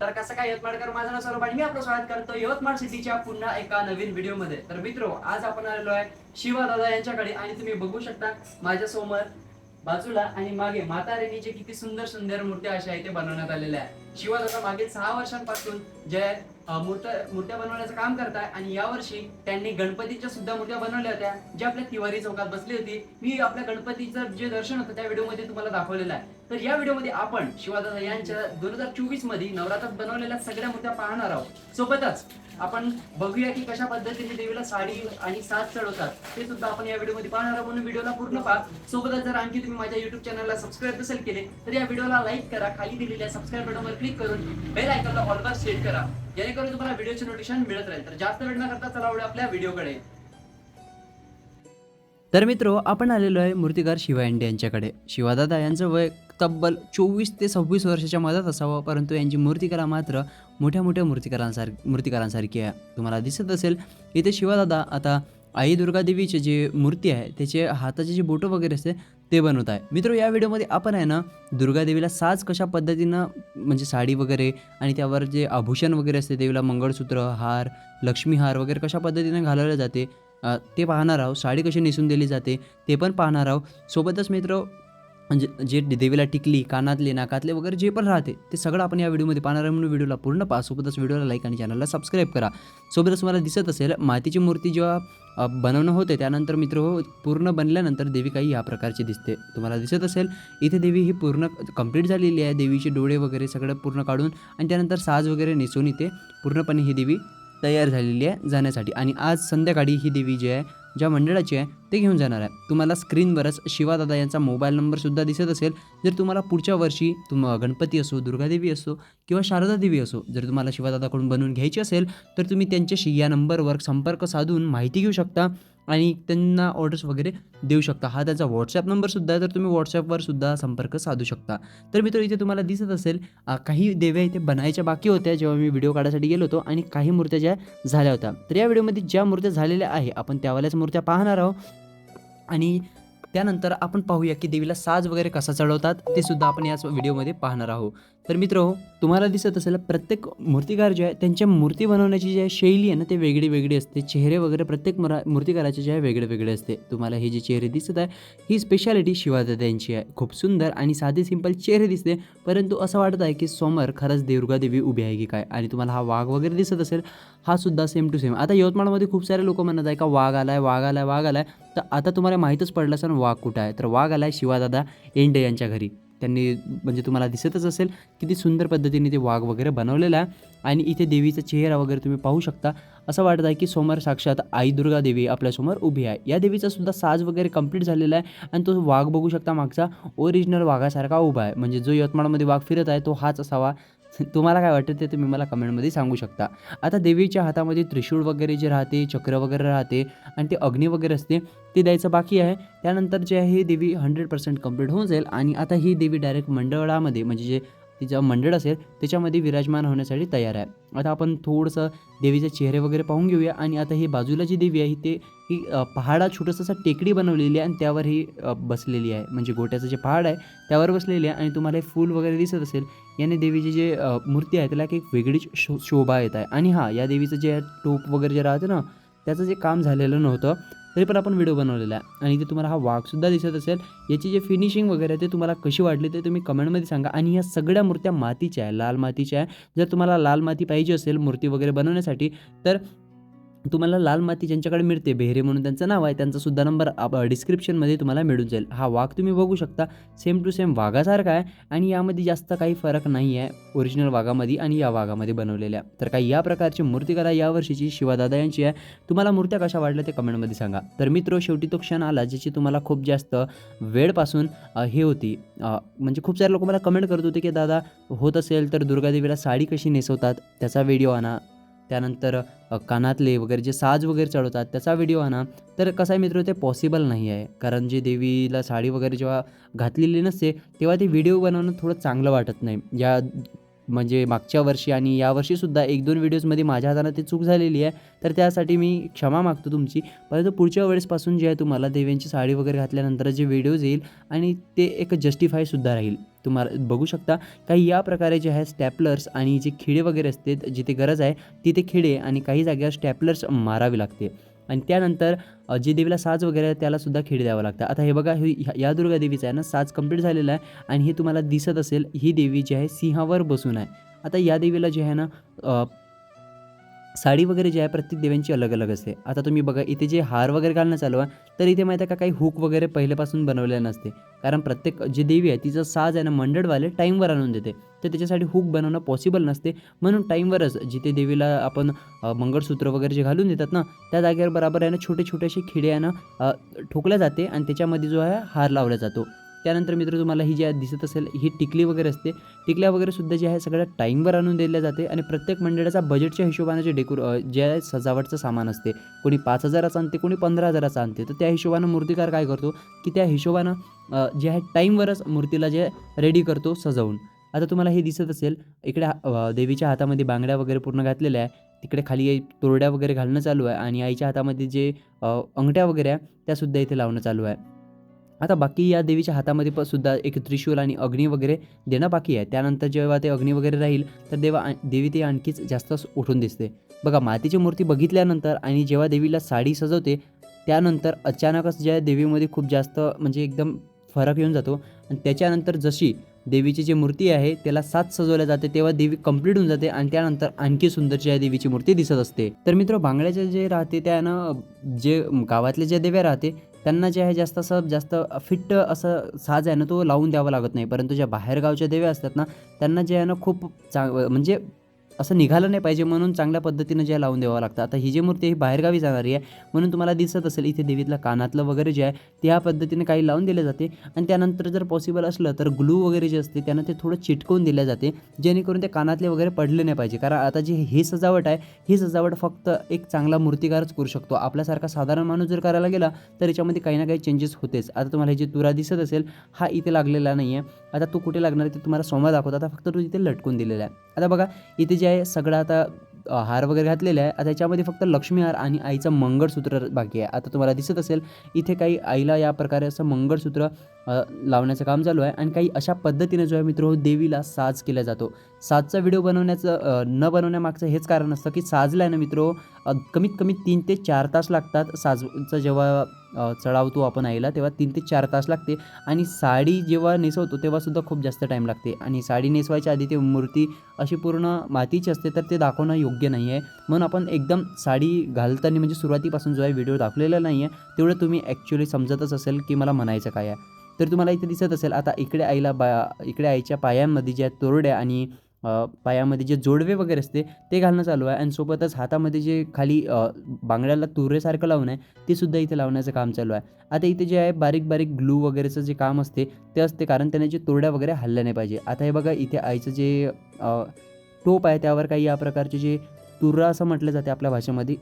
तर कसं काय यवतमाळकर? माझं नाव स्वरूप आणि मी आपलं स्वागत करतो यवतमाळ सिटीच्या पुन्हा एका नवीन व्हिडिओमध्ये. तर मित्रो आज आपण आलेलो आहे शिवा दादा यांच्याकडे आणि तुम्ही बघू शकता माझ्यासमोर बाजूला आणि मागे मातारेणीचे किती सुंदर सुंदर मूर्त्या अशा इथे बनवण्यात आलेल्या आहेत. शिवा दादा मागील सहा वर्षांपासून जे मूर्त्या मूर्त्या बनवण्याचं काम करताय आणि यावर्षी त्यांनी गणपतीच्या सुद्धा मूर्त्या बनवल्या होत्या. ज्या आपल्या तिवारी चौकात बसली होती. मी आपल्या गणपतीचं जे दर्शन होतं त्या व्हिडिओमध्ये तुम्हाला दाखवलेलं आहे. तर या व्हिडिओमध्ये आपण शिवादादा यांच्या दोन हजार चोवीसमध्ये नवरात्रात बनवलेल्या सगळ्या मुद्द्या पाहणार आहोत. सोबतच आपण बघूया की कशा पद्धतीने देवीला साडी आणि साथ चढवतात ते सुद्धा आपण या व्हिडिओमध्ये पाहणार आहोत म्हणून व्हिडिओला पूर्ण पहा. सोबतच जर आणखी तुम्ही माझ्या युट्यूब चॅनलला सबस्क्राईब नसेल केले तर या व्हिडिओला लाईक करा खाली दिलेल्या सबस्क्राईब बटनवर क्लिक करून बेल आयकॉनला ऑलवर सेट करा. जेणेकरून तुम्हाला व्हिडिओचे नोटिफिकेशन मिळत राहील. तर जास्त वेळ न करता चला आपल्या व्हिडिओकडे. तर मित्रो आपण आलेलो आहे मूर्तिकार शिवा इंडे यांच्याकडे. शिवादादा यांचं वय तब्बल चोवीस ते सव्वीस वर्षाच्या मधात असावं परंतु यांची मूर्तिकला मात्र मोठ्या मोठ्या मूर्तिकारांसार मूर्तिकारांसारखी आहे. तुम्हाला दिसत असेल इथे शिवादादा आता आई दुर्गादेवीचे जे मूर्ती आहे त्याचे हाताचे जे बोटं वगैरे असते ते बनवत आहे. मित्र या व्हिडिओमध्ये आपण आहे ना दुर्गादेवीला साज कशा पद्धतीनं म्हणजे साडी वगैरे आणि त्यावर जे आभूषण वगैरे असते देवीला मंगळसूत्र हार लक्ष्मीहार वगैरे कशा पद्धतीनं घालवले जाते ते पाहणार आहोत. साडी कशी नेसून दिली जाते ते पण पाहणार आहोत. सोबतच मित्र म्हणजे जे देवीला टिकली कानातले नाकातले वगैरे जे पण राहते ते सगळं आपण या व्हिडिओमध्ये पाहणार आहे. म्हणून व्हिडिओला पूर्ण पहा. सोबतच व्हिडिओला लाईक आणि चॅनलला सबस्क्राईब करा. सोबतच मला दिसत असेल मातीची मूर्ती जेव्हा बनवणं होते त्यानंतर मित्र हो पूर्ण बनल्यानंतर देवी काही या प्रकारची दिसते. तुम्हाला दिसत असेल इथे देवी ही पूर्ण कंप्लीट झालेली आहे. देवीचे डोळे वगैरे सगळं पूर्ण काढून आणि त्यानंतर साज वगैरे नेसून इथे पूर्णपणे ही देवी तयार झालेली आहे जाण्यासाठी. आणि आज संध्याकाळी ही देवी जी आहे ज्या मंडळाची आहे ते घेऊन जाणार आहे. तुम्हाला स्क्रीनवरच शिवादादा यांचा मोबाईल नंबरसुद्धा दिसत असेल. जर तुम्हाला पुढच्या वर्षी तुम गणपती असो दुर्गादेवी असो किंवा शारदा देवी असो जर तुम्हाला शिवादादाकडून बनवून घ्यायची असेल तर तुम्ही त्यांच्याशी या नंबरवर संपर्क साधून माहिती घेऊ शकता. आणि त्यांना ऑर्डर्स वगैरे देऊ शकता. हा त्याचा व्हॉट्सॲप नंबरसुद्धा आहे तर तुम्ही व्हॉट्सॲपवर सुद्धा संपर्क साधू शकता. तर मित्र इथे तुम्हाला दिसत असेल काही देव्या इथे बनायच्या बाकी होत्या जेव्हा मी व्हिडिओ काढायसाठी गेलो होतो आणि काही मूर्त्या ज्या झाल्या होत्या. तर या व्हिडिओमध्ये ज्या मूर्त्या झालेल्या आहे आपण त्यावाल्याच मूर्त्या पाहणार आहोत. आणि त्यानंतर आपण पाहूया की देवीला साज वगैरे कसा चढवतात ते सुद्धा आपण याच व्हिडिओमध्ये पाहणार आहोत. तर मित्र हो तुम्हाला दिसत असेल प्रत्येक मूर्तिकार जे आहे त्यांच्या मूर्ती बनवण्याची जी शैली आहे ना ते वेगळी वेगळी असते. चेहरे वगैरे प्रत्येक मरा मूर्तिकाराचे जे आहे वेगळे वेगळे असते. तुम्हाला हे जे चेहरे दिसत आहे ही स्पेशालिटी शिवादाद्यांची आहे. खूप सुंदर आणि साधे सिंपल चेहरे दिसते परंतु असं वाटत आहे की समोर खरंच देवी उभी आहे की काय? आणि तुम्हाला हा वाघ वगैरे दिसत असेल हा सुद्धा सेम टू सेम आता यवतमाळमध्ये खूप सारे लोक म्हणत आहे का वाघ आलाय वाघ आलाय वाघ आलाय. तर आता तुम्हाला माहीतच पडलं असेल वाघ कुठं आहे? तर वाघ आलाय शिवादादा एंडे यांच्या घरी. त्यांनी म्हणजे तुम्हाला दिसतच असेल किती सुंदर पद्धतीने ते वाघ वगैरे बनवलेलं आहे. आणि इथे देवीचा चेहरा वगैरे तुम्ही पाहू शकता. असं वाटत आहे की समोर साक्षात आई दुर्गा देवी आपल्यासमोर उभी आहे. या देवीचा सुद्धा साज वगैरे कंप्लीट झालेला आहे. आणि तो वाघ बघू शकता मागचा ओरिजिनल वाघासारखा उभा आहे. म्हणजे जो यवतमाळमध्ये वाघ फिरत आहे तो हाच असावा. तुम्हाला काय वाटतं ते तुम्ही मला कमेंटमध्ये सांगू शकता. आता देवीच्या हातामध्ये त्रिशूळ वगैरे जे राहते चक्र वगैरे राहते आणि ते अग्नी वगैरे असते ते द्यायचं बाकी आहे. त्यानंतर जे आहे ही देवी हंड्रेड पर्सेंट कंप्लीट होऊन जाईल आणि आता ही देवी डायरेक्ट मंडळामध्ये म्हणजे जे तिचं मंडळ असेल त्याच्यामध्ये विराजमान होण्यासाठी तयार आहे. आता आपण थोडंसं देवीचे चेहरे वगैरे पाहून घेऊया आणि आता ही बाजूला जी देवी आहे ते ही पहाडा छोटंसं असं टेकडी बनवलेली आहे आणि त्यावर ही बसलेली आहे. म्हणजे गोट्याचं जे पहाड आहे त्यावर बसलेली आहे आणि तुम्हाला हे फूल वगैरे दिसत असेल याने देवीची जे मूर्ती आहे त्याला एक वेगळीच शो शोभा येत आहे. आणि हां या देवीचं जे टोप वगैरे जे राहतं ना त्याचं जे काम झालेलं नव्हतं. तरी पण आपण व्हिडिओ बनवलेला आहे. आणि इथे तुम्हाला हा वाघसुद्धा दिसत असेल. याची जे फिनिशिंग वगैरे आहे ते तुम्हाला कशी वाटली ते तुम्ही कमेंटमध्ये सांगा. आणि ह्या सगळ्या मूर्त्या मातीच्या आहे लाल मातीच्या आहे. जर तुम्हाला लाल माती पाहिजे असेल मूर्ती वगैरे बनवण्यासाठी तर तुम्हाला लाल माती ज्यांच्याकडे मिळते बेहरे म्हणून त्यांचं नाव आहे त्यांचासुद्धा नंबर डिस्क्रिप्शनमध्ये तुम्हाला मिळून जाईल. हा वाघ तुम्ही बघू शकता सेम टू सेम वाघासारखा आहे आणि यामध्ये जास्त काही फरक नाही आहे ओरिजिनल वाघामध्ये आणि या वाघामध्ये बनवलेल्या. तर काही या प्रकारची मूर्तिकला यावर्षीची शिवादादा यांची आहे. तुम्हाला मूर्त्या कशा वाटल्या ते कमेंटमध्ये सांगा. तर मित्र शेवटी तो क्षण आला ज्याची तुम्हाला खूप जास्त वेळपासून हे होती. म्हणजे खूप सारे लोक मला कमेंट करत होते की दादा होत असेल तर दुर्गादेवीला साडी कशी नेसवतात? त्याचा व्हिडिओ आणा. त्यानंतर कानातले वगैरे जे साज वगैरे चढवतात त्याचा व्हिडिओ आणा तर कसं आहे मित्र ते पॉसिबल नाही आहे. कारण जे देवीला साडी वगैरे जेव्हा घातलेली नसते तेव्हा ते व्हिडिओ बनवणं थोडं चांगलं वाटत नाही. या म्हणजे मागच्या वर्षी आणि यावर्षीसुद्धा एक दोन व्हिडिओजमध्ये माझ्या हातानं ते चूक झालेली आहे. तर त्यासाठी मी क्षमा मागतो तुमची. परंतु पुढच्या वेळेसपासून जे आहे तुम्हाला देव्यांची साडी वगैरे घातल्यानंतर जे व्हिडिओज येईल आणि ते एक जस्टिफायसुद्धा राहील. तुम्हाला बघू शकता काही या प्रकारे जे आहे स्टॅपलर्स आणि जे खिडे वगैरे असते जिथे गरज आहे तिथे खिडे आणि काही जागेवर स्टॅपलर्स मारावे लागते. आणि त्यानंतर जी जे देवीला साज वगैरे आहे त्यालासुद्धा खिडे द्यावं लागतं. आता हे बघा हे या दुर्गा देवीचं आहे ना साज कंप्लीट झालेला आहे आणि हे तुम्हाला दिसत असेल ही देवी जी आहे सिंहावर बसून आहे. आता या देवीला जे आहे ना साडी वगैरे जी आहे प्रत्येक देव्यांची अलग अलग असते. आता तुम्ही बघा इथे जे हार वगैरे घालणं चालू आहे तर इथे माहिती आहे का काही हुक वगैरे पहिल्यापासून बनवलेलं नसते. कारण प्रत्येक जी देवी आहे तिचं साज आहे ना मंडळवाले टाईमवर आणून देते. तर त्याच्यासाठी हुक बनवणं पॉसिबल नसते. म्हणून टाईमवरच जिथे देवीला आपण मंगळसूत्र वगैरे जे घालून देतात ना त्या जागेवर बराबर आहे ना छोटे छोटेसे खिडे आहे ना ठोकल्या जाते आणि त्याच्यामध्ये जो आहे हार लावला जातो. त्यानंतर मित्र तुम्हाला ही जी दिसत असेल ही टिकली वगैरे असते. टिकल्या वगैरे सुद्धा जे आहे सगळ्या टाईमवर आणून दिल्या जाते आणि प्रत्येक मंडळाचा बजेटच्या हिशोबाने जे डेकोर जे आहे सजावटचं सामान असते कोणी पाच हजाराचं आणते कोणी पंधरा हजाराचं आणते तर त्या हिशोबानं मूर्तिकार काय करतो की त्या हिशोबानं जे आहे टाईमवरच मूर्तीला जे रेडी करतो सजवून. आता तुम्हाला हे दिसत असेल इकडे देवीच्या हातामध्ये बांगड्या वगैरे पूर्ण घातलेल्या आहे. तिकडे खाली तोरड्या वगैरे घालणं चालू आहे आणि आईच्या हातामध्ये जे अंगठ्या वगैरे आहे त्यासुद्धा इथे लावणं चालू आहे. आता बाकी या देवीच्या हातामध्ये पण सुद्धा एक त्रिशूल आणि अग्नी वगैरे देणं बाकी आहे. त्यानंतर जेव्हा ते अग्नी वगैरे राहील तर देवा देवी ती आणखीच जास्त उठून दिसते. बघा मातीची मूर्ती बघितल्यानंतर आणि जेव्हा देवीला साडी सजवते त्यानंतर अचानकच ज्या देवीमध्ये खूप जास्त म्हणजे एकदम फरक येऊन जातो आणि त्याच्यानंतर जशी देवीची जी मूर्ती आहे त्याला सात सजवल्या जाते तेव्हा देवी कंप्लीट होऊन जाते आणि त्यानंतर आणखी सुंदर या देवीची मूर्ती दिसत असते. तर मित्र बांगड्याचे जे राहते त्यानं जे गावातले ज्या देव्या राहते त्यांना जे आहे जास्त असं जास्त फिट असं साज आहे ना तो लावून द्यावा लागत नाही. परंतु ज्या बाहेरगावच्या देव्या असतात ना त्यांना जे आहे ना खूप चांग म्हणजे असं निघालं नाही पाहिजे म्हणून चांगल्या पद्धतीनं जे लावून द्यावं लागतं. आता ही जी मूर्ती ही बाहेरगावी जाणारी आहे म्हणून तुम्हाला दिसत असेल इथे देवीतलं कानातलं वगैरे जे आहे ते ह्या पद्धतीने काही लावून दिले जाते. आणि त्यानंतर जर पॉसिबल असलं तर ग्लू वगैरे जे असते त्यांना ते थोडं चिटकवून दिल्या जाते जेणेकरून ते कानातले वगैरे पडले नाही पाहिजे. कारण आता जी ही सजावट आहे ही सजावट फक्त एक चांगला मूर्तिकारच करू शकतो. आपल्यासारखा साधारण माणूस जर करायला गेला तर याच्यामध्ये काही ना काही चेंजेस होतेच. आता तुम्हाला हे जे तुरा दिसत असेल हा इथे लागलेला नाही आहे आता तो कुठे लागणार ते तुम्हाला समोर दाखवतो. आता फक्त तो इथे लटकून दिलेला आहे. आता बघा इथे जे आहे सगळं आता हार वगैरे घातलेले आहे. आता याच्यामध्ये फक्त लक्ष्मी हार आणि आईचं मंगळसूत्र बाकी आहे. आता तुम्हाला दिसत असेल इथे काही आईला या प्रकारे असं मंगळसूत्र लावण्याचं काम चालू आहे. आणि काही अशा पद्धतीने जो आहे मित्र देवीला साज केला जातो. साजचा व्हिडिओ बनवण्याचं न बनवण्यामागचं हेच कारण असतं की साजला आहे ना मित्र कमीत कमी तीन ते चार तास लागतात साजचं जेव्हा चढावतो आपण आईला तेव्हा तीन ते चार तास लागते आणि साडी जेव्हा नेसवतो तेव्हासुद्धा खूप जास्त टाईम लागते. आणि साडी नेसवायच्या आधी ती मूर्ती अशी पूर्ण मातीची असते तर ते दाखवणं योग्य नाही आहे. म्हणून आपण एकदम साडी घालताना म्हणजे सुरुवातीपासून जो आहे व्हिडिओ दाखवलेला नाही आहे तेवढं तुम्ही ॲक्च्युली समजतच असेल की मला म्हणायचं काय आहे. तर तुम्हाला इथे दिसत असेल आता इकडे आईला बा इकडे आईच्या पायांमध्ये ज्या तोरड्या आणि पायामध्ये जे जोडवे वगैरे असते ते घालणं चालू आहे. आणि सोबतच हातामध्ये जे खाली बांगड्याला तुरेसारखं लावणं आहे ते सुद्धा इथे लावण्याचं काम चालू आहे. आता इथे जे आहे बारीक बारीक ग्लू वगैरेचं जे काम असते ते असते कारण त्याने जे तोरड्या वगैरे हल्ल्या नाही पाहिजे. आता हे बघा इथे आईचं जे टोप आहे त्यावर काही या प्रकारचे जे तुर्रा असं म्हटलं जाते आपल्या भाषेमध्ये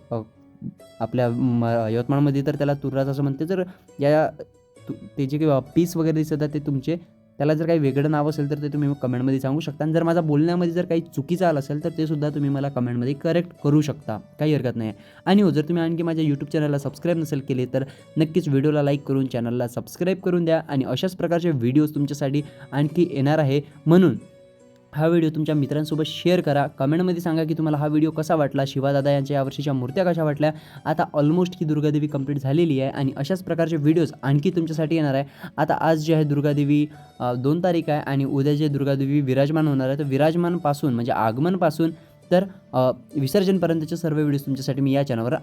आपल्या म यवतमाळमध्ये तर त्याला तुर्राच असं म्हणते. तर या तु ते जे काही पीस वगैरे दिसत आहे ते तुमचे त्याला जर काही वेगळं नाव असेल तर ते तुम्ही कमेंटमध्ये सांगू शकता. आणि जर माझा बोलण्यामध्ये जर काही चुकीचं आलं असेल तर ते सुद्धा तुम्ही मला कमेंटमध्ये करेक्ट करू शकता. काही हरकत नाही. आणि हो जर तुम्ही आणखी माझ्या यूट्यूब चॅनलला सबस्क्राईब नसेल केले तर नक्कीच व्हिडिओला लाईक करून चॅनलला सबस्क्राईब करून द्या. आणि अशाच प्रकारचे व्हिडिओज तुमच्यासाठी आणखी येणार आहे. म्हणून हा व्हिडिओ तुमच्या मित्रांसोबत शेअर करा. कमेंटमध्ये सांगा की तुम्हाला हा व्हिडिओ कसा वाटला? शिवादादा यांच्या यावर्षीच्या मूर्त्या कशा वाटल्या? आता ऑलमोस्ट ही दुर्गादेवी कंप्लीट झालेली आहे आणि अशाच प्रकारचे व्हिडिओज आणखी तुमच्यासाठी येणार आहे. आता आज जे आहे दुर्गादेवी दोन तारीख आहे आणि उद्या जे दुर्गादेवी विराजमान होणार आहे तर विराजमानपासून म्हणजे आगमनपासून तर विसर्जनपर्यंतचे सर्व व्हिडिओज तुमच्यासाठी मी या चॅनलवर